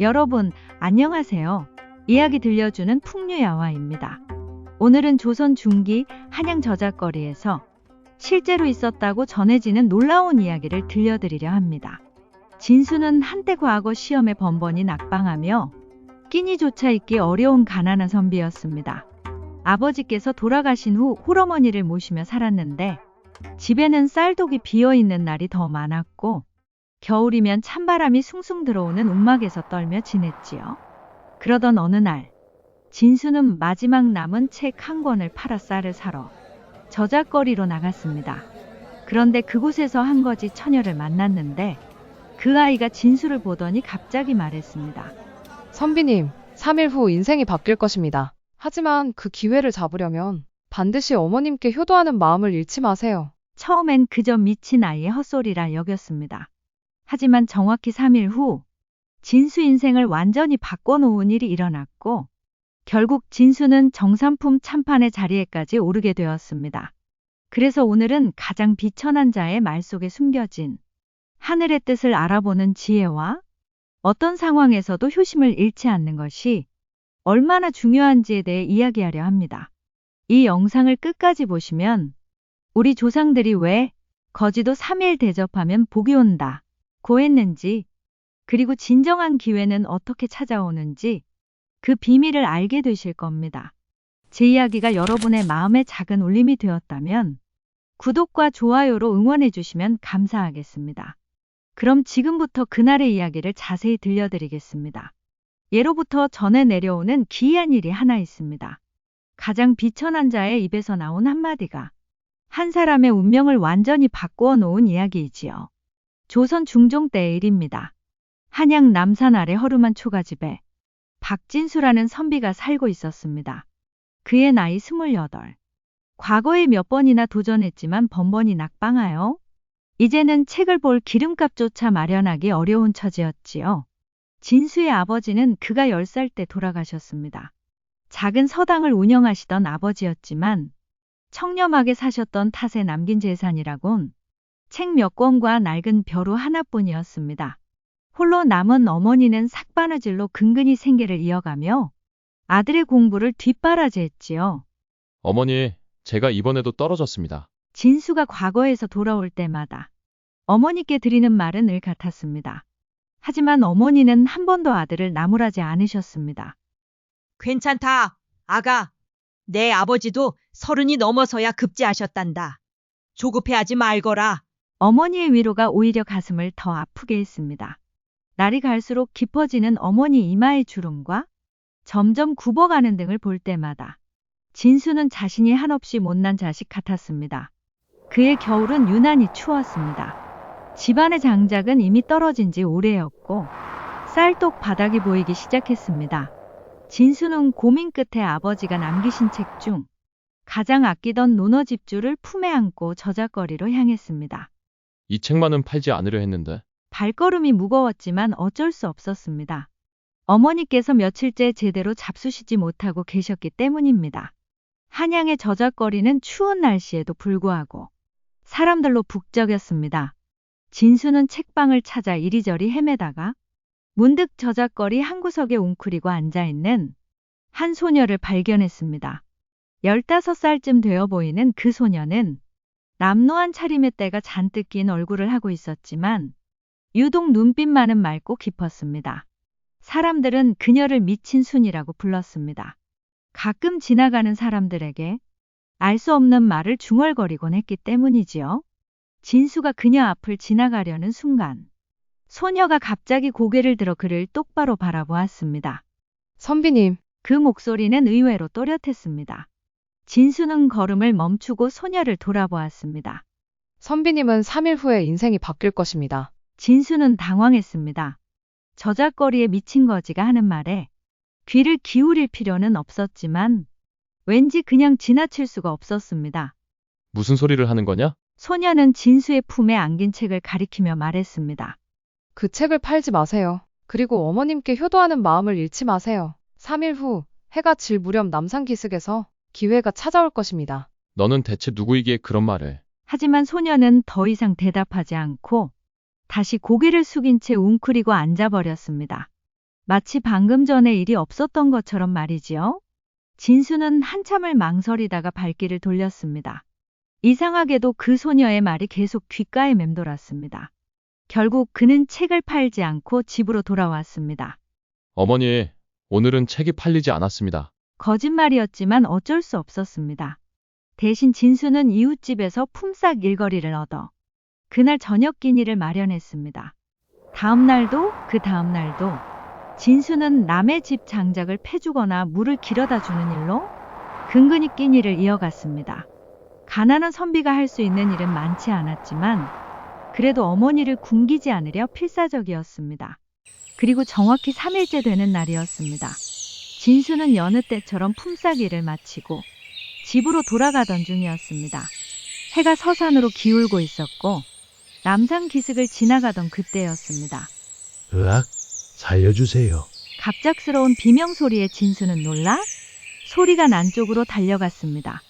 여러분, 안녕하세요. 이야기 들려주는 풍류야화입니다. 오늘은 조선 중기 한양 저작거리에서 실제로 있었다고 전해지는 놀라운 이야기를 들려드리려 합니다. 진수는 한때 과거 시험에 번번이 낙방하며 끼니조차 있기 어려운 가난한 선비였습니다. 아버지께서 돌아가신 후 홀어머니를 모시며 살았는데 집에는 쌀독이 비어 있는 날이 더 많았고 겨울이면 찬바람이 숭숭 들어오는 움막에서 떨며 지냈지요. 그러던 어느 날 진수는 마지막 남은 책 한 권을 팔아 쌀을 사러 저작거리로 나갔습니다. 그런데 그곳에서 한 거지 처녀를 만났는데 그 아이가 진수를 보더니 갑자기 말했습니다. 선비님, 3일 후 인생이 바뀔 것입니다. 하지만 그 기회를 잡으려면 반드시 어머님께 효도하는 마음을 잃지 마세요. 처음엔 그저 미친 아이의 헛소리라 여겼습니다. 하지만 정확히 3일 후 진수 인생을 완전히 바꿔놓은 일이 일어났고 결국 진수는 정삼품 참판의 자리에까지 오르게 되었습니다. 그래서 오늘은 가장 비천한 자의 말 속에 숨겨진 하늘의 뜻을 알아보는 지혜와 어떤 상황에서도 효심을 잃지 않는 것이 얼마나 중요한지에 대해 이야기하려 합니다. 이 영상을 끝까지 보시면 우리 조상들이 왜 거지도 3일 대접하면 복이 온다 고 했는지 그리고 진정한 기회는 어떻게 찾아오는지 그 비밀을 알게 되실 겁니다. 제 이야기가 여러분의 마음에 작은 울림이 되었다면 구독과 좋아요로 응원해 주시면 감사하겠습니다. 그럼 지금부터 그날의 이야기를 자세히 들려드리겠습니다. 예로부터 전해 내려오는 기이한 일이 하나 있습니다. 가장 비천한 자의 입에서 나온 한마디가 한 사람의 운명을 완전히 바꾸어 놓은 이야기이지요. 조선 중종 때의 일입니다. 한양 남산 아래 허름한 초가집에 박진수라는 선비가 살고 있었습니다. 그의 나이 28. 과거에 몇 번이나 도전했지만 번번이 낙방하여 이제는 책을 볼 기름값조차 마련하기 어려운 처지였지요. 진수의 아버지는 그가 10살 때 돌아가셨습니다. 작은 서당을 운영하시던 아버지였지만 청렴하게 사셨던 탓에 남긴 재산이라곤 책 몇 권과 낡은 벼루 하나뿐이었습니다. 홀로 남은 어머니는 삭바느질로 근근히 생계를 이어가며 아들의 공부를 뒷바라지했지요. 어머니, 제가 이번에도 떨어졌습니다. 진수가 과거에서 돌아올 때마다 어머니께 드리는 말은 늘 같았습니다. 하지만 어머니는 한 번도 아들을 나무라지 않으셨습니다. 괜찮다, 아가. 내 아버지도 서른이 넘어서야 급제하셨단다. 조급해하지 말거라. 어머니의 위로가 오히려 가슴을 더 아프게 했습니다. 날이 갈수록 깊어지는 어머니 이마의 주름과 점점 굽어가는 등을 볼 때마다 진수는 자신이 한없이 못난 자식 같았습니다. 그의 겨울은 유난히 추웠습니다. 집안의 장작은 이미 떨어진 지 오래였고 쌀독 바닥이 보이기 시작했습니다. 진수는 고민 끝에 아버지가 남기신 책 중 가장 아끼던 논어 집주를 품에 안고 저작거리로 향했습니다. 이 책만은 팔지 않으려 했는데 발걸음이 무거웠지만 어쩔 수 없었습니다. 어머니께서 며칠째 제대로 잡수시지 못하고 계셨기 때문입니다. 한양의 저작거리는 추운 날씨에도 불구하고 사람들로 북적였습니다. 진수는 책방을 찾아 이리저리 헤매다가 문득 저작거리 한 구석에 웅크리고 앉아있는 한 소녀를 발견했습니다. 15살쯤 되어 보이는 그 소녀는 남노한 차림의 때가 잔뜩 낀 얼굴을 하고 있었지만 유독 눈빛만은 맑고 깊었습니다. 사람들은 그녀를 미친 순이라고 불렀습니다. 가끔 지나가는 사람들에게 알 수 없는 말을 중얼거리곤 했기 때문이지요. 진수가 그녀 앞을 지나가려는 순간 소녀가 갑자기 고개를 들어 그를 똑바로 바라보았습니다. 선비님, 그 목소리는 의외로 또렷했습니다. 진수는 걸음을 멈추고 소녀를 돌아보았습니다. 선비님은 3일 후에 인생이 바뀔 것입니다. 진수는 당황했습니다. 저작거리에 미친 거지가 하는 말에 귀를 기울일 필요는 없었지만 왠지 그냥 지나칠 수가 없었습니다. 무슨 소리를 하는 거냐? 소녀는 진수의 품에 안긴 책을 가리키며 말했습니다. 그 책을 팔지 마세요. 그리고 어머님께 효도하는 마음을 잃지 마세요. 3일 후 해가 질 무렵 남산 기슭에서 기회가 찾아올 것입니다. 너는 대체 누구이기에 그런 말을? 하지만 소녀는 더 이상 대답하지 않고 다시 고개를 숙인 채 웅크리고 앉아버렸습니다. 마치 방금 전에 일이 없었던 것처럼 말이지요. 진수는 한참을 망설이다가 발길을 돌렸습니다. 이상하게도 그 소녀의 말이 계속 귓가에 맴돌았습니다. 결국 그는 책을 팔지 않고 집으로 돌아왔습니다. 어머니, 오늘은 책이 팔리지 않았습니다. 거짓말이었지만 어쩔 수 없었습니다. 대신 진수는 이웃집에서 품삯 일거리를 얻어 그날 저녁 끼니를 마련했습니다. 다음 날도 그 다음 날도 진수는 남의 집 장작을 패주거나 물을 길어다 주는 일로 근근히 끼니를 이어갔습니다. 가난한 선비가 할 수 있는 일은 많지 않았지만 그래도 어머니를 굶기지 않으려 필사적이었습니다. 그리고 정확히 3일째 되는 날이었습니다. 진수는 여느 때처럼 품삯일을 마치고 집으로 돌아가던 중이었습니다. 해가 서산으로 기울고 있었고 남산 기슭을 지나가던 그때였습니다. 으악, 살려주세요. 갑작스러운 비명 소리에 진수는 놀라 소리가 난 쪽으로 달려갔습니다.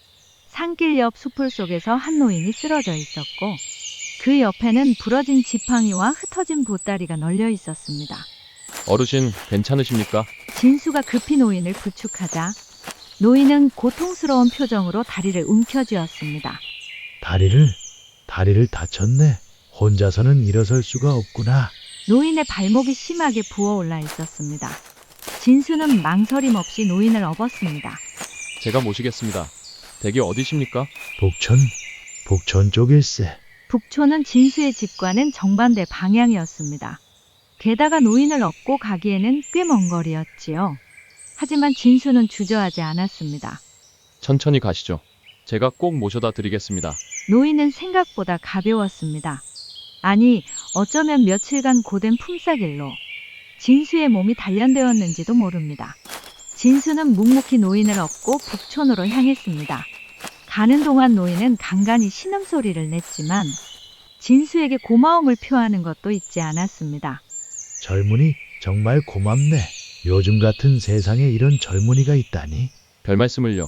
산길 옆 수풀 속에서 한 노인이 쓰러져 있었고 그 옆에는 부러진 지팡이와 흩어진 보따리가 널려 있었습니다. 어르신, 괜찮으십니까? 진수가 급히 노인을 부축하자 노인은 고통스러운 표정으로 다리를 움켜쥐었습니다. 다리를, 다리를 다쳤네. 혼자서는 일어설 수가 없구나. 노인의 발목이 심하게 부어올라 있었습니다. 진수는 망설임 없이 노인을 업었습니다. 제가 모시겠습니다. 댁이 어디십니까? 북촌, 북촌 쪽일세. 북촌은 진수의 집과는 정반대 방향이었습니다. 게다가 노인을 업고 가기에는 꽤 먼 거리였지요. 하지만 진수는 주저하지 않았습니다. 천천히 가시죠. 제가 꼭 모셔다 드리겠습니다. 노인은 생각보다 가벼웠습니다. 아니, 어쩌면 며칠간 고된 품삯일로 진수의 몸이 단련되었는지도 모릅니다. 진수는 묵묵히 노인을 업고 북촌으로 향했습니다. 가는 동안 노인은 간간히 신음소리를 냈지만 진수에게 고마움을 표하는 것도 잊지 않았습니다. 젊은이, 정말 고맙네. 요즘 같은 세상에 이런 젊은이가 있다니. 별 말씀을요.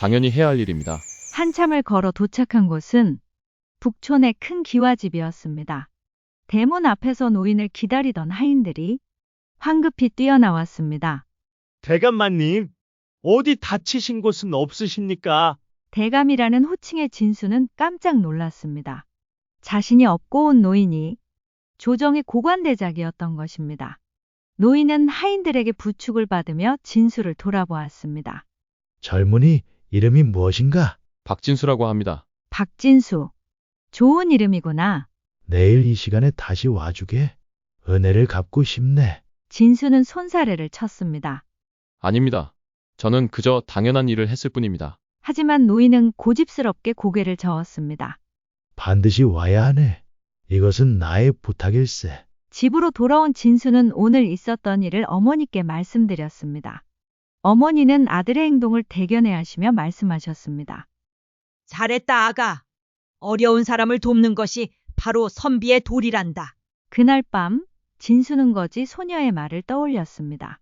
당연히 해야 할 일입니다. 한참을 걸어 도착한 곳은 북촌의 큰 기와집이었습니다. 대문 앞에서 노인을 기다리던 하인들이 황급히 뛰어나왔습니다. 대감마님, 어디 다치신 곳은 없으십니까? 대감이라는 호칭의 진수는 깜짝 놀랐습니다. 자신이 업고 온 노인이 조정의 고관대작이었던 것입니다. 노인은 하인들에게 부축을 받으며 진수를 돌아보았습니다. 젊은이, 이름이 무엇인가? 박진수라고 합니다. 박진수. 좋은 이름이구나. 내일 이 시간에 다시 와주게. 은혜를 갚고 싶네. 진수는 손사래를 쳤습니다. 아닙니다. 저는 그저 당연한 일을 했을 뿐입니다. 하지만 노인은 고집스럽게 고개를 저었습니다. 반드시 와야 하네. 이것은 나의 부탁일세. 집으로 돌아온 진수는 오늘 있었던 일을 어머니께 말씀드렸습니다. 어머니는 아들의 행동을 대견해 하시며 말씀하셨습니다. 잘했다, 아가. 어려운 사람을 돕는 것이 바로 선비의 도리란다. 그날 밤 진수는 거지 소녀의 말을 떠올렸습니다.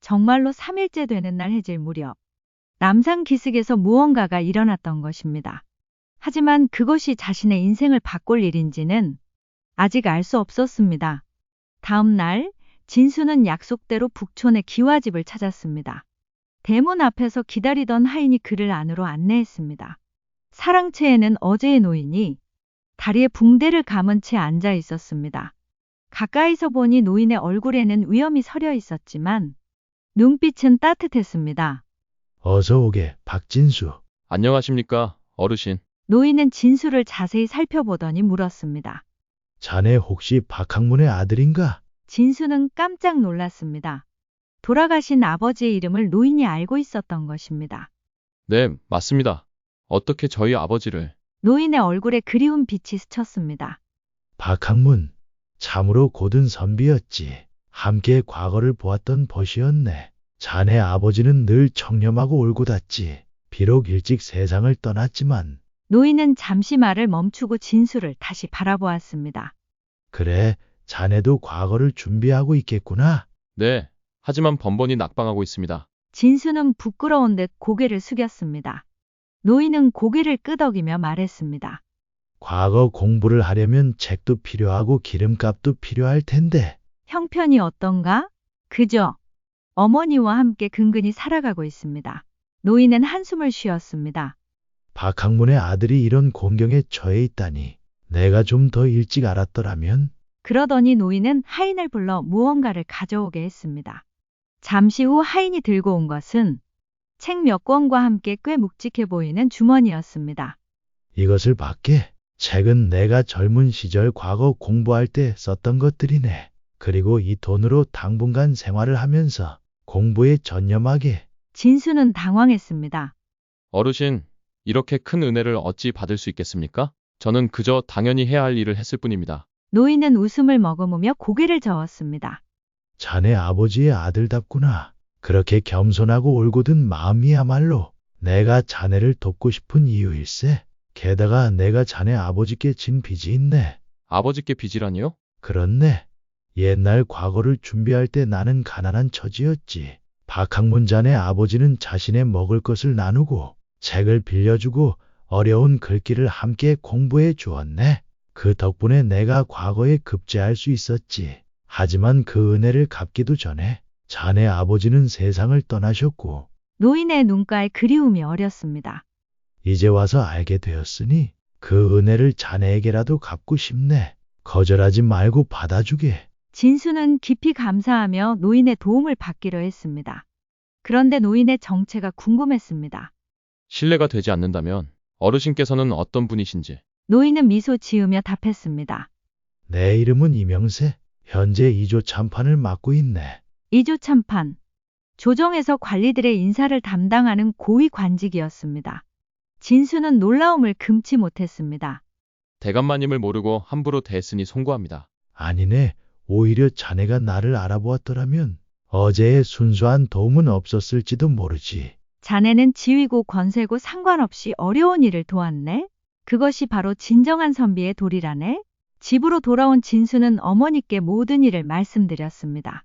정말로 3일째 되는 날 해질 무렵 남산 기슭에서 무언가가 일어났던 것입니다. 하지만 그것이 자신의 인생을 바꿀 일인지는 아직 알 수 없었습니다. 다음 날 진수는 약속대로 북촌의 기와집을 찾았습니다. 대문 앞에서 기다리던 하인이 그를 안으로 안내했습니다. 사랑채에는 어제의 노인이 다리에 붕대를 감은 채 앉아 있었습니다. 가까이서 보니 노인의 얼굴에는 위험이 서려 있었지만 눈빛은 따뜻했습니다. 어서 오게, 박진수. 안녕하십니까, 어르신. 노인은 진수를 자세히 살펴보더니 물었습니다. 자네 혹시 박학문의 아들인가? 진수는 깜짝 놀랐습니다. 돌아가신 아버지의 이름을 노인이 알고 있었던 것입니다. 네, 맞습니다. 어떻게 저희 아버지를 노인의 얼굴에 그리운 빛이 스쳤습니다. 박학문, 참으로 고든 선비였지. 함께 과거를 보았던 벗이었네. 자네 아버지는 늘 청렴하고 올곧았지. 비록 일찍 세상을 떠났지만, 노인은 잠시 말을 멈추고 진수를 다시 바라보았습니다. 그래, 자네도 과거를 준비하고 있겠구나. 네, 하지만 번번이 낙방하고 있습니다. 진수는 부끄러운 듯 고개를 숙였습니다. 노인은 고개를 끄덕이며 말했습니다. 과거 공부를 하려면 책도 필요하고 기름값도 필요할 텐데, 형편이 어떤가? 그저 어머니와 함께 근근히 살아가고 있습니다. 노인은 한숨을 쉬었습니다. 박학문의 아들이 이런 공경에 처해 있다니. 내가 좀 더 일찍 알았더라면 그러더니 노인은 하인을 불러 무언가를 가져오게 했습니다. 잠시 후 하인이 들고 온 것은 책 몇 권과 함께 꽤 묵직해 보이는 주머니였습니다. 이것을 받게. 책은 내가 젊은 시절 과거 공부할 때 썼던 것들이네. 그리고 이 돈으로 당분간 생활을 하면서 공부에 전념하게. 진수는 당황했습니다. 어르신, 이렇게 큰 은혜를 어찌 받을 수 있겠습니까? 저는 그저 당연히 해야 할 일을 했을 뿐입니다. 노인은 웃음을 머금으며 고개를 저었습니다. 자네 아버지의 아들답구나. 그렇게 겸손하고 올곧은 마음이야말로 내가 자네를 돕고 싶은 이유일세. 게다가 내가 자네 아버지께 진 빚이 있네. 아버지께 빚이라니요? 그렇네. 옛날 과거를 준비할 때 나는 가난한 처지였지. 박학문 자네 아버지는 자신의 먹을 것을 나누고 책을 빌려주고 어려운 글귀를 함께 공부해 주었네. 그 덕분에 내가 과거에 급제할 수 있었지. 하지만 그 은혜를 갚기도 전에 자네 아버지는 세상을 떠나셨고 노인의 눈가에 그리움이 어렸습니다. 이제 와서 알게 되었으니 그 은혜를 자네에게라도 갚고 싶네. 거절하지 말고 받아주게. 진수는 깊이 감사하며 노인의 도움을 받기로 했습니다. 그런데 노인의 정체가 궁금했습니다. 신뢰가 되지 않는다면 어르신께서는 어떤 분이신지 노인은 미소 지으며 답했습니다. 내 이름은 이명세. 현재 2조 참판을 맡고 있네. 이조 참판. 조정에서 관리들의 인사를 담당하는 고위 관직이었습니다. 진수는 놀라움을 금치 못했습니다. 대감마님을 모르고 함부로 대했으니 송구합니다. 아니네. 오히려 자네가 나를 알아보았더라면 어제의 순수한 도움은 없었을지도 모르지. 자네는 지위고 권세고 상관없이 어려운 일을 도왔네? 그것이 바로 진정한 선비의 도리라네? 집으로 돌아온 진수는 어머니께 모든 일을 말씀드렸습니다.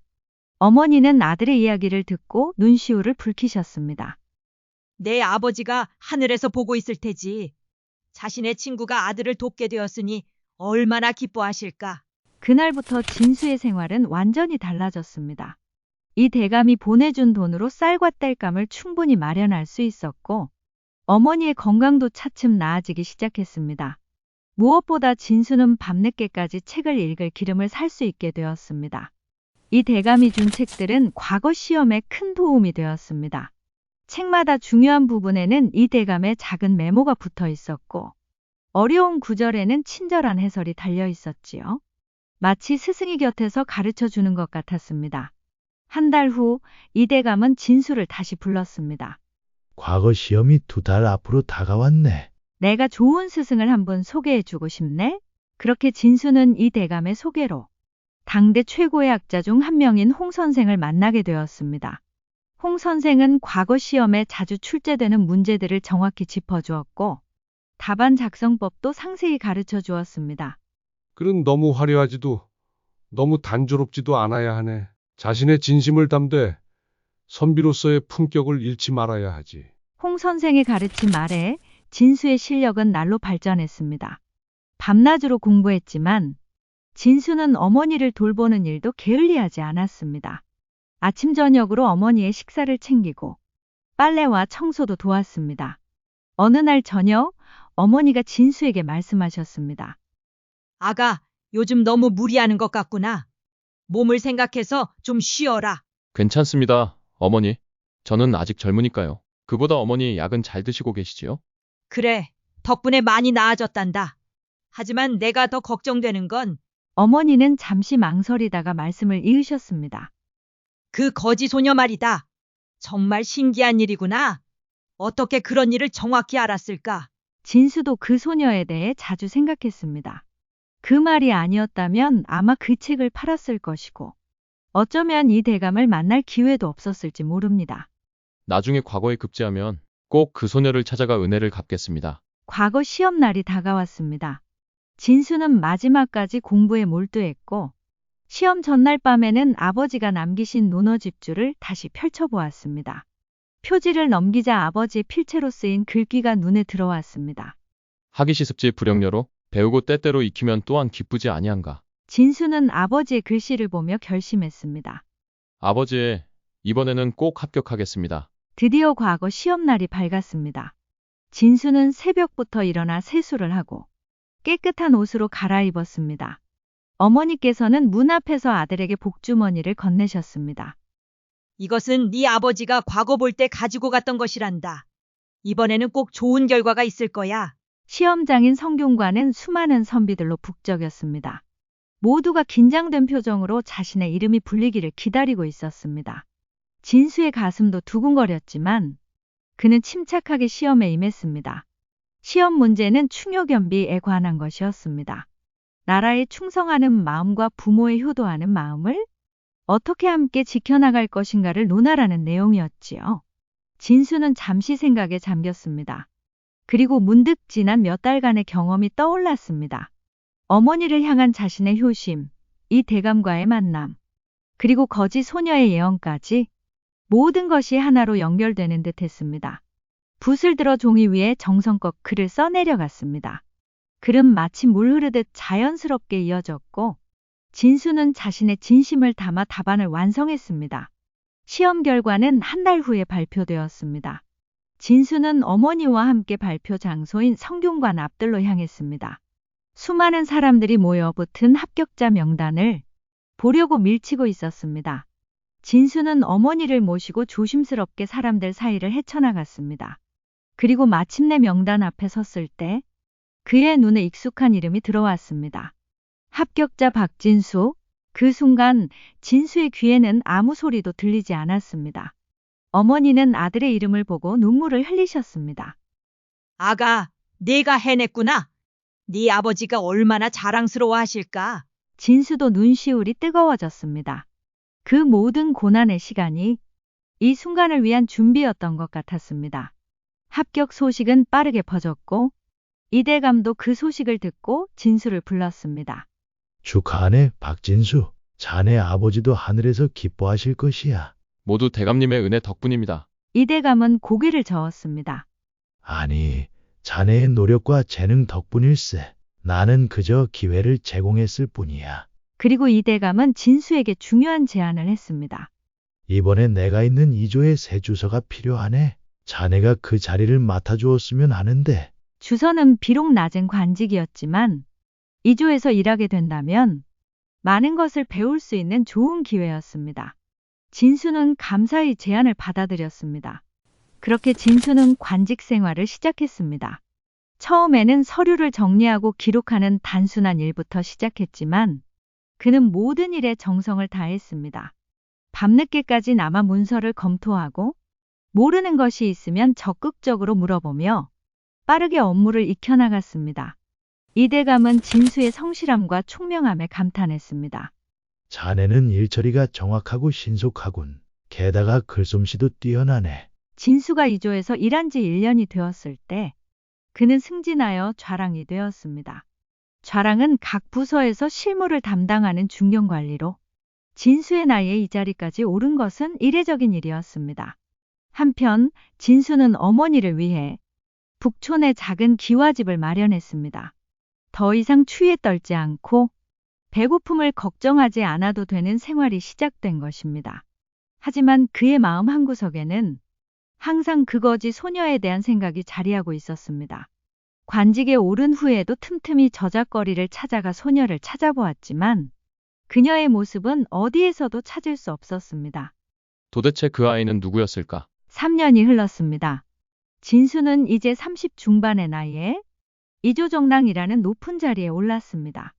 어머니는 아들의 이야기를 듣고 눈시울을 붉히셨습니다. 내 아버지가 하늘에서 보고 있을 테지. 자신의 친구가 아들을 돕게 되었으니 얼마나 기뻐하실까. 그날부터 진수의 생활은 완전히 달라졌습니다. 이 대감이 보내준 돈으로 쌀과 땔감을 충분히 마련할 수 있었고, 어머니의 건강도 차츰 나아지기 시작했습니다. 무엇보다 진수는 밤늦게까지 책을 읽을 기름을 살 수 있게 되었습니다. 이 대감이 준 책들은 과거 시험에 큰 도움이 되었습니다. 책마다 중요한 부분에는 이 대감의 작은 메모가 붙어 있었고, 어려운 구절에는 친절한 해설이 달려 있었지요. 마치 스승이 곁에서 가르쳐 주는 것 같았습니다. 한 달 후 이대감은 진수를 다시 불렀습니다. 과거 시험이 두 달 앞으로 다가왔네. 내가 좋은 스승을 한분 소개해 주고 싶네? 그렇게 진수는 이 대감의 소개로 당대 최고의 학자 중 한 명인 홍 선생을 만나게 되었습니다. 홍 선생은 과거 시험에 자주 출제되는 문제들을 정확히 짚어주었고 답안 작성법도 상세히 가르쳐 주었습니다. 글은 너무 화려하지도 너무 단조롭지도 않아야 하네. 자신의 진심을 담되 선비로서의 품격을 잃지 말아야 하지. 홍 선생의 가르침 아래 진수의 실력은 날로 발전했습니다. 밤낮으로 공부했지만 진수는 어머니를 돌보는 일도 게을리하지 않았습니다. 아침 저녁으로 어머니의 식사를 챙기고 빨래와 청소도 도왔습니다. 어느 날 저녁 어머니가 진수에게 말씀하셨습니다. 아가, 요즘 너무 무리하는 것 같구나. 몸을 생각해서 좀 쉬어라. 괜찮습니다, 어머니. 저는 아직 젊으니까요. 그보다 어머니 약은 잘 드시고 계시지요? 그래, 덕분에 많이 나아졌단다. 하지만 내가 더 걱정되는 건 그 어머니는 잠시 망설이다가 말씀을 이으셨습니다. 그 거지 소녀 말이다. 정말 신기한 일이구나. 어떻게 그런 일을 정확히 알았을까? 진수도 그 소녀에 대해 자주 생각했습니다. 그 말이 아니었다면 아마 그 책을 팔았을 것이고, 어쩌면 이 대감을 만날 기회도 없었을지 모릅니다. 나중에 과거에 급제하면 꼭 그 소녀를 찾아가 은혜를 갚겠습니다. 과거 시험 날이 다가왔습니다. 진수는 마지막까지 공부에 몰두했고, 시험 전날 밤에는 아버지가 남기신 논어 집주를 다시 펼쳐보았습니다. 표지를 넘기자 아버지의 필체로 쓰인 글귀가 눈에 들어왔습니다. 하기 시습지 불영녀로 배우고 때때로 익히면 또한 기쁘지 아니한가. 진수는 아버지의 글씨를 보며 결심했습니다. 아버지, 이번에는 꼭 합격하겠습니다. 드디어 과거 시험날이 밝았습니다. 진수는 새벽부터 일어나 세수를 하고 깨끗한 옷으로 갈아입었습니다. 어머니께서는 문 앞에서 아들에게 복주머니를 건네셨습니다. 이것은 네 아버지가 과거 볼 때 가지고 갔던 것이란다. 이번에는 꼭 좋은 결과가 있을 거야. 시험장인 성균관은 수많은 선비들로 북적였습니다. 모두가 긴장된 표정으로 자신의 이름이 불리기를 기다리고 있었습니다. 진수의 가슴도 두근거렸지만 그는 침착하게 시험에 임했습니다. 시험 문제는 충효겸비에 관한 것이었습니다. 나라에 충성하는 마음과 부모에 효도하는 마음을 어떻게 함께 지켜나갈 것인가를 논하라는 내용이었지요. 진수는 잠시 생각에 잠겼습니다. 그리고 문득 지난 몇 달간의 경험이 떠올랐습니다. 어머니를 향한 자신의 효심, 이 대감과의 만남, 그리고 거지 소녀의 예언까지 모든 것이 하나로 연결되는 듯 했습니다. 붓을 들어 종이 위에 정성껏 글을 써내려갔습니다. 글은 마치 물 흐르듯 자연스럽게 이어졌고, 진수는 자신의 진심을 담아 답안을 완성했습니다. 시험 결과는 한 달 후에 발표되었습니다. 진수는 어머니와 함께 발표 장소인 성균관 앞들로 향했습니다. 수많은 사람들이 모여 붙은 합격자 명단을 보려고 밀치고 있었습니다. 진수는 어머니를 모시고 조심스럽게 사람들 사이를 헤쳐나갔습니다. 그리고 마침내 명단 앞에 섰을 때 그의 눈에 익숙한 이름이 들어왔습니다. 합격자 박진수. 그 순간 진수의 귀에는 아무 소리도 들리지 않았습니다. 어머니는 아들의 이름을 보고 눈물을 흘리셨습니다. 아가, 내가 해냈구나. 네 아버지가 얼마나 자랑스러워하실까. 진수도 눈시울이 뜨거워졌습니다. 그 모든 고난의 시간이 이 순간을 위한 준비였던 것 같았습니다. 합격 소식은 빠르게 퍼졌고 이대 감도 그 소식을 듣고 진수를 불렀습니다. 축하하네, 박진수. 자네 아버지도 하늘에서 기뻐하실 것이야. 모두 대감님의 은혜 덕분입니다. 이대감은 고개를 저었습니다. 아니, 자네의 노력과 재능 덕분일세. 나는 그저 기회를 제공했을 뿐이야. 그리고 이대감은 진수에게 중요한 제안을 했습니다. 이번에 내가 있는 이조에 새 주서가 필요하네. 자네가 그 자리를 맡아주었으면 하는데. 주선은 비록 낮은 관직이었지만 이조에서 일하게 된다면 많은 것을 배울 수 있는 좋은 기회였습니다. 진수는 감사히 제안을 받아들였습니다. 그렇게 진수는 관직 생활을 시작했습니다. 처음에는 서류를 정리하고 기록하는 단순한 일부터 시작했지만 그는 모든 일에 정성을 다했습니다. 밤늦게까지 남아 문서를 검토하고 모르는 것이 있으면 적극적으로 물어보며 빠르게 업무를 익혀나갔습니다. 이대감은 진수의 성실함과 총명함에 감탄했습니다. 자네는 일처리가 정확하고 신속하군. 게다가 글솜씨도 뛰어나네. 진수가 이조에서 일한 지 1년이 되었을 때 그는 승진하여 좌랑이 되었습니다. 좌랑은 각 부서에서 실무를 담당하는 중견 관리로 진수의 나이에 이 자리까지 오른 것은 이례적인 일이었습니다. 한편 진수는 어머니를 위해 북촌에 작은 기와집을 마련했습니다. 더 이상 추위에 떨지 않고 배고픔을 걱정하지 않아도 되는 생활이 시작된 것입니다. 하지만 그의 마음 한구석에는 항상 그거지 소녀에 대한 생각이 자리하고 있었습니다. 관직에 오른 후에도 틈틈이 저작거리를 찾아가 소녀를 찾아보았지만 그녀의 모습은 어디에서도 찾을 수 없었습니다. 도대체 그 아이는 누구였을까? 3년이 흘렀습니다. 진수는 이제 30 중반의 나이에 이조정랑이라는 높은 자리에 올랐습니다.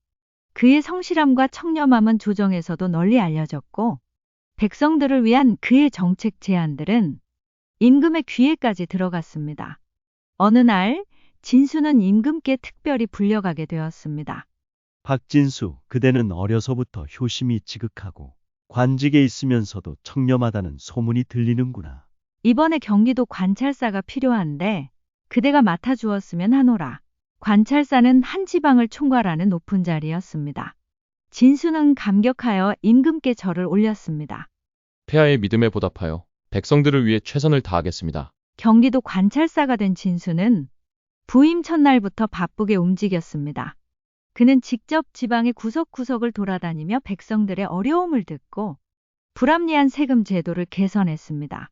그의 성실함과 청렴함은 조정에서도 널리 알려졌고 백성들을 위한 그의 정책 제안들은 임금의 귀에까지 들어갔습니다. 어느 날 진수는 임금께 특별히 불려가게 되었습니다. 박진수, 그대는 어려서부터 효심이 지극하고 관직에 있으면서도 청렴하다는 소문이 들리는구나. 이번에 경기도 관찰사가 필요한데 그대가 맡아주었으면 하노라. 관찰사는 한 지방을 총괄하는 높은 자리였습니다. 진수는 감격하여 임금께 절을 올렸습니다. 폐하의 믿음에 보답하여 백성들을 위해 최선을 다하겠습니다. 경기도 관찰사가 된 진수는 부임 첫날부터 바쁘게 움직였습니다. 그는 직접 지방의 구석구석을 돌아다니며 백성들의 어려움을 듣고 불합리한 세금 제도를 개선했습니다.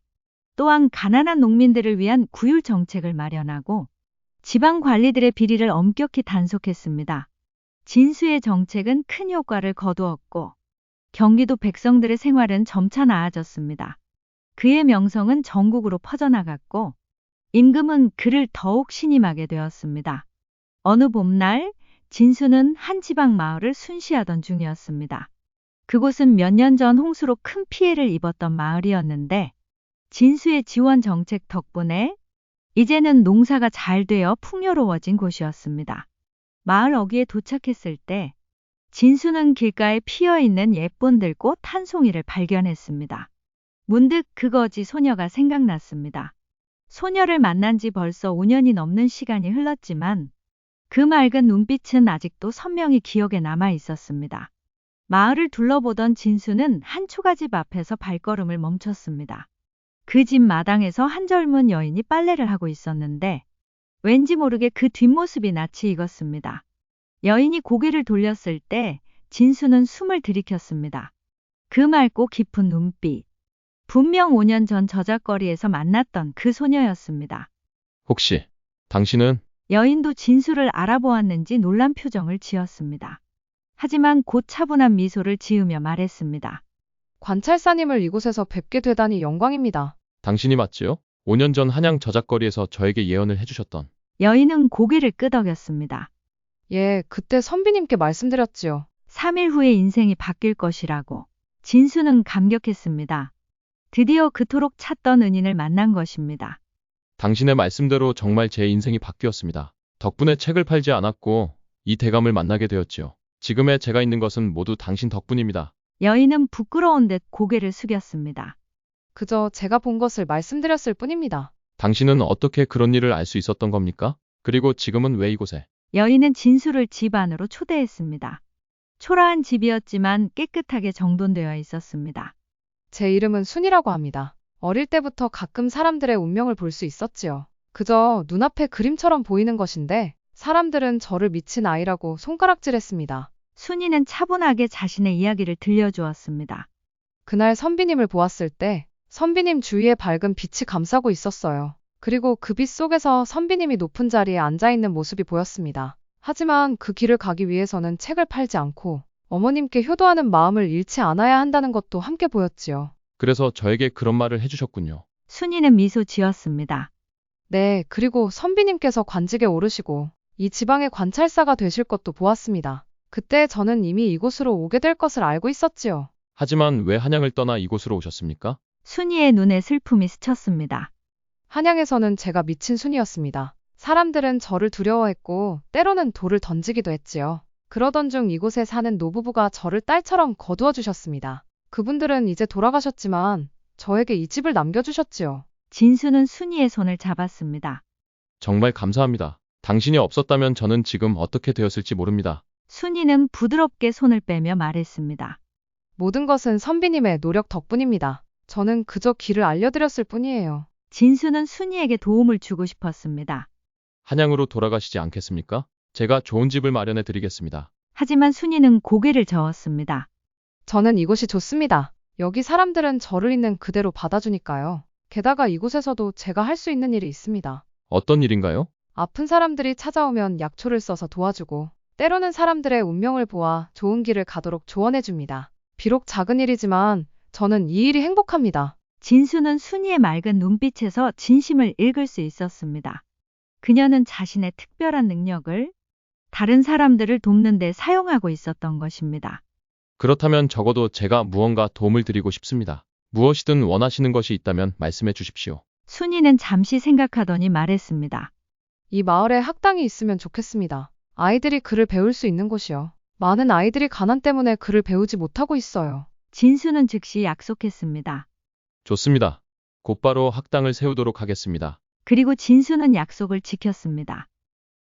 또한 가난한 농민들을 위한 구휼 정책을 마련하고 지방 관리들의 비리를 엄격히 단속했습니다. 진수의 정책은 큰 효과를 거두었고 경기도 백성들의 생활은 점차 나아졌습니다. 그의 명성은 전국으로 퍼져나갔고 임금은 그를 더욱 신임하게 되었습니다. 어느 봄날 진수는 한 지방 마을을 순시하던 중이었습니다. 그곳은 몇 년 전 홍수로 큰 피해를 입었던 마을이었는데 진수의 지원 정책 덕분에 이제는 농사가 잘 되어 풍요로워진 곳이었습니다. 마을 어귀에 도착했을 때 진수는 길가에 피어 있는 예쁜 들꽃 한 송이를 발견했습니다. 문득 그 거지 소녀가 생각났습니다. 소녀를 만난 지 벌써 5년이 넘는 시간이 흘렀지만 그 맑은 눈빛은 아직도 선명히 기억에 남아 있었습니다. 마을을 둘러보던 진수는 한 초가집 앞에서 발걸음을 멈췄습니다. 그 집 마당에서 한 젊은 여인이 빨래를 하고 있었는데 왠지 모르게 그 뒷모습이 낯이 익었습니다. 여인이 고개를 돌렸을 때 진수는 숨을 들이켰습니다. 그 맑고 깊은 눈빛. 분명 5년 전 저작거리에서 만났던 그 소녀였습니다. 혹시 당신은 여인도 진수를 알아보았는지 놀란 표정을 지었습니다. 하지만 곧 차분한 미소를 지으며 말했습니다. 관찰사님을 이곳에서 뵙게 되다니 영광입니다. 당신이 맞지요? 5년 전 한양 저작거리에서 저에게 예언을 해주셨던 여인은 고개를 끄덕였습니다. 예, 그때 선비님께 말씀드렸지요. 3일 후에 인생이 바뀔 것이라고. 진수는 감격했습니다. 드디어 그토록 찾던 은인을 만난 것입니다. 당신의 말씀대로 정말 제 인생이 바뀌었습니다. 덕분에 책을 팔지 않았고 이 대감을 만나게 되었지요. 지금의 제가 있는 것은 모두 당신 덕분입니다. 여인은 부끄러운 듯 고개를 숙였습니다. 그저 제가 본 것을 말씀드렸을 뿐입니다. 당신은 어떻게 그런 일을 알 수 있었던 겁니까? 그리고 지금은 왜 이곳에? 여인은 진수를 집 안으로 초대했습니다. 초라한 집이었지만 깨끗하게 정돈되어 있었습니다. 제 이름은 순이라고 합니다. 어릴 때부터 가끔 사람들의 운명을 볼 수 있었지요. 그저 눈앞에 그림처럼 보이는 것인데 사람들은 저를 미친 아이라고 손가락질했습니다. 순이는 차분하게 자신의 이야기를 들려주었습니다. 그날 선비님을 보았을 때 선비님 주위에 밝은 빛이 감싸고 있었어요. 그리고 그 빛 속에서 선비님이 높은 자리에 앉아 있는 모습이 보였습니다. 하지만 그 길을 가기 위해서는 책을 팔지 않고 어머님께 효도하는 마음을 잃지 않아야 한다는 것도 함께 보였지요. 그래서 저에게 그런 말을 해주셨군요. 순이는 미소 지었습니다. 네, 그리고 선비님께서 관직에 오르시고 이 지방의 관찰사가 되실 것도 보았습니다. 그때 저는 이미 이곳으로 오게 될 것을 알고 있었지요. 하지만 왜 한양을 떠나 이곳으로 오셨습니까? 순이의 눈에 슬픔이 스쳤습니다. 한양에서는 제가 미친 순이었습니다. 사람들은 저를 두려워했고 때로는 돌을 던지기도 했지요. 그러던 중 이곳에 사는 노부부가 저를 딸처럼 거두어 주셨습니다. 그분들은 이제 돌아가셨지만 저에게 이 집을 남겨주셨지요. 진수는 순이의 손을 잡았습니다. 정말 감사합니다. 당신이 없었다면 저는 지금 어떻게 되었을지 모릅니다. 순이는 부드럽게 손을 빼며 말했습니다. 모든 것은 선비님의 노력 덕분입니다. 저는 그저 길을 알려드렸을 뿐이에요. 진수는 순이에게 도움을 주고 싶었습니다. 한양으로 돌아가시지 않겠습니까? 제가 좋은 집을 마련해 드리겠습니다. 하지만 순이는 고개를 저었습니다. 저는 이곳이 좋습니다. 여기 사람들은 저를 있는 그대로 받아주니까요. 게다가 이곳에서도 제가 할 수 있는 일이 있습니다. 어떤 일인가요? 아픈 사람들이 찾아오면 약초를 써서 도와주고, 때로는 사람들의 운명을 보아 좋은 길을 가도록 조언해줍니다. 비록 작은 일이지만 저는 이 일이 행복합니다. 진수는 순이의 맑은 눈빛에서 진심을 읽을 수 있었습니다. 그녀는 자신의 특별한 능력을 다른 사람들을 돕는 데 사용하고 있었던 것입니다. 그렇다면 적어도 제가 무언가 도움을 드리고 싶습니다. 무엇이든 원하시는 것이 있다면 말씀해 주십시오. 순이는 잠시 생각하더니 말했습니다. 이 마을에 학당이 있으면 좋겠습니다. 아이들이 글을 배울 수 있는 곳이요. 많은 아이들이 가난 때문에 글을 배우지 못하고 있어요. 진수는 즉시 약속했습니다. 좋습니다. 곧바로 학당을 세우도록 하겠습니다. 그리고 진수는 약속을 지켰습니다.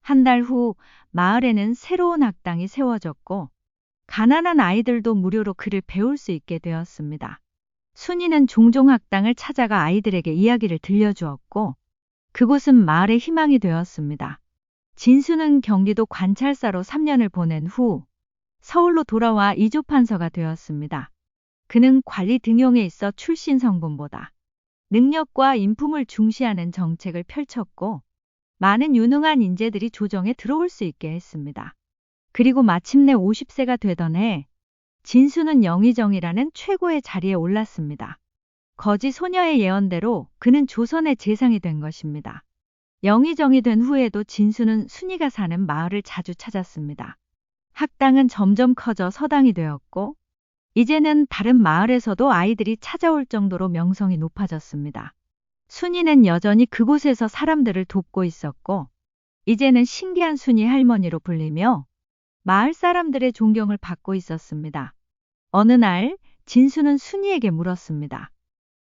한 달 후 마을에는 새로운 학당이 세워졌고 가난한 아이들도 무료로 글을 배울 수 있게 되었습니다. 순이는 종종 학당을 찾아가 아이들에게 이야기를 들려주었고 그곳은 마을의 희망이 되었습니다. 진수는 경기도 관찰사로 3년을 보낸 후 서울로 돌아와 이조판서가 되었습니다. 그는 관리 등용에 있어 출신 성분보다 능력과 인품을 중시하는 정책을 펼쳤고 많은 유능한 인재들이 조정에 들어올 수 있게 했습니다. 그리고 마침내 50세가 되던 해 진수는 영의정이라는 최고의 자리에 올랐습니다. 거지 소녀의 예언대로 그는 조선의 재상이 된 것입니다. 영의정이 된 후에도 진수는 순이가 사는 마을을 자주 찾았습니다. 학당은 점점 커져 서당이 되었고 이제는 다른 마을에서도 아이들이 찾아올 정도로 명성이 높아졌습니다. 순이는 여전히 그곳에서 사람들을 돕고 있었고 이제는 신기한 순이 할머니로 불리며 마을 사람들의 존경을 받고 있었습니다. 어느 날 진수는 순이에게 물었습니다.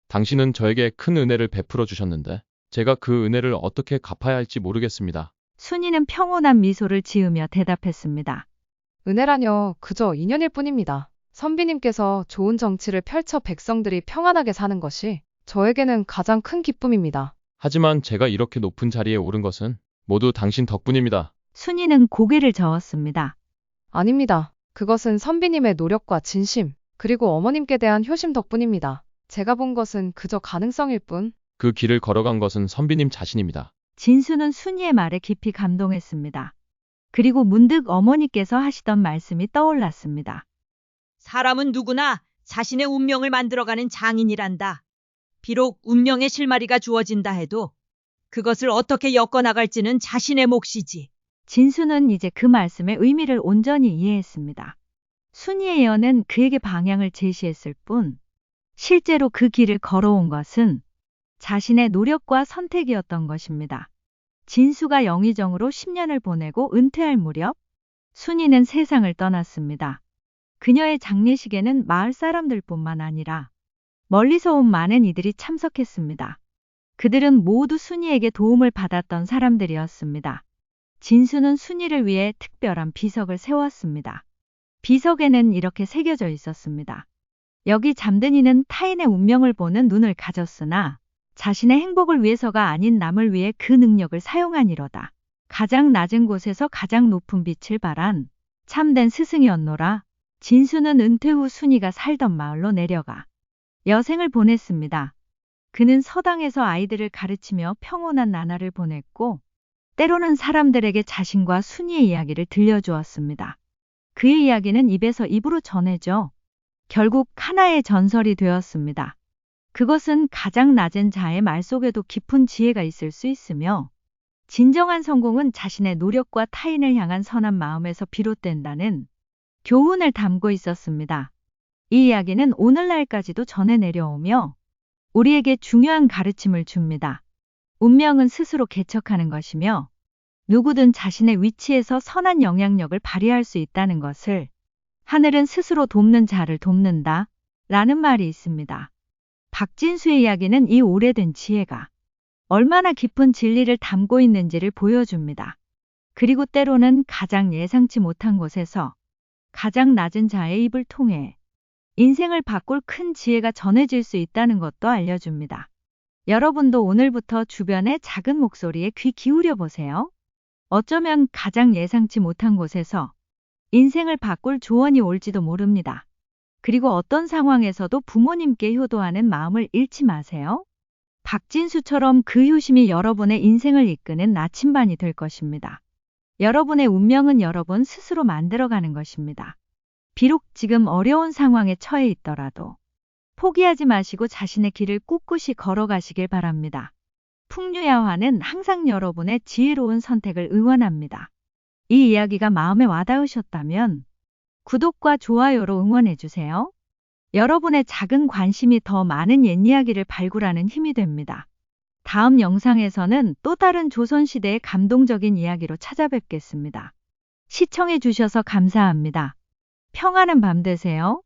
당신은 저에게 큰 은혜를 베풀어 주셨는데 제가 그 은혜를 어떻게 갚아야 할지 모르겠습니다. 순이는 평온한 미소를 지으며 대답했습니다. 은혜라뇨, 그저 인연일 뿐입니다. 선비님께서 좋은 정치를 펼쳐 백성들이 평안하게 사는 것이 저에게는 가장 큰 기쁨입니다. 하지만 제가 이렇게 높은 자리에 오른 것은 모두 당신 덕분입니다. 순이는 고개를 저었습니다. 아닙니다. 그것은 선비님의 노력과 진심, 그리고 어머님께 대한 효심 덕분입니다. 제가 본 것은 그저 가능성일 뿐. 그 길을 걸어간 것은 선비님 자신입니다. 진수는 순이의 말에 깊이 감동했습니다. 그리고 문득 어머니께서 하시던 말씀이 떠올랐습니다. 사람은 누구나 자신의 운명을 만들어가는 장인이란다. 비록 운명의 실마리가 주어진다 해도 그것을 어떻게 엮어나갈지는 자신의 몫이지. 진수는 이제 그 말씀의 의미를 온전히 이해했습니다. 순이의 예언은 그에게 방향을 제시했을 뿐, 실제로 그 길을 걸어온 것은 자신의 노력과 선택이었던 것입니다. 진수가 영의정으로 10년을 보내고 은퇴할 무렵, 순이는 세상을 떠났습니다. 그녀의 장례식에는 마을 사람들뿐만 아니라 멀리서 온 많은 이들이 참석했습니다. 그들은 모두 순이에게 도움을 받았던 사람들이었습니다. 진수는 순이를 위해 특별한 비석을 세웠습니다. 비석에는 이렇게 새겨져 있었습니다. 여기 잠든 이는 타인의 운명을 보는 눈을 가졌으나 자신의 행복을 위해서가 아닌 남을 위해 그 능력을 사용하니로다. 가장 낮은 곳에서 가장 높은 빛을 발한 참된 스승이었노라. 진수는 은퇴 후 순이가 살던 마을로 내려가 여생을 보냈습니다. 그는 서당에서 아이들을 가르치며 평온한 나날을 보냈고 때로는 사람들에게 자신과 순이의 이야기를 들려주었습니다. 그의 이야기는 입에서 입으로 전해져 결국 하나의 전설이 되었습니다. 그것은 가장 낮은 자의 말 속에도 깊은 지혜가 있을 수 있으며 진정한 성공은 자신의 노력과 타인을 향한 선한 마음에서 비롯된다는 교훈을 담고 있었습니다. 이 이야기는 오늘날까지도 전해 내려오며 우리에게 중요한 가르침을 줍니다. 운명은 스스로 개척하는 것이며 누구든 자신의 위치에서 선한 영향력을 발휘할 수 있다는 것을 하늘은 스스로 돕는 자를 돕는다 라는 말이 있습니다. 박진수의 이야기는 이 오래된 지혜가 얼마나 깊은 진리를 담고 있는지를 보여줍니다. 그리고 때로는 가장 예상치 못한 곳에서 가장 낮은 자의 입을 통해 인생을 바꿀 큰 지혜가 전해질 수 있다는 것도 알려줍니다. 여러분도 오늘부터 주변의 작은 목소리에 귀 기울여 보세요. 어쩌면 가장 예상치 못한 곳에서 인생을 바꿀 조언이 올지도 모릅니다. 그리고 어떤 상황에서도 부모님께 효도하는 마음을 잃지 마세요. 박진수처럼 그 효심이 여러분의 인생을 이끄는 나침반이 될 것입니다. 여러분의 운명은 여러분 스스로 만들어가는 것입니다. 비록 지금 어려운 상황에 처해 있더라도 포기하지 마시고 자신의 길을 꿋꿋이 걸어가시길 바랍니다. 풍류야화는 항상 여러분의 지혜로운 선택을 응원합니다. 이 이야기가 마음에 와닿으셨다면 구독과 좋아요로 응원해주세요. 여러분의 작은 관심이 더 많은 옛 이야기를 발굴하는 힘이 됩니다. 다음 영상에서는 또 다른 조선시대의 감동적인 이야기로 찾아뵙겠습니다. 시청해주셔서 감사합니다. 평안한 밤 되세요.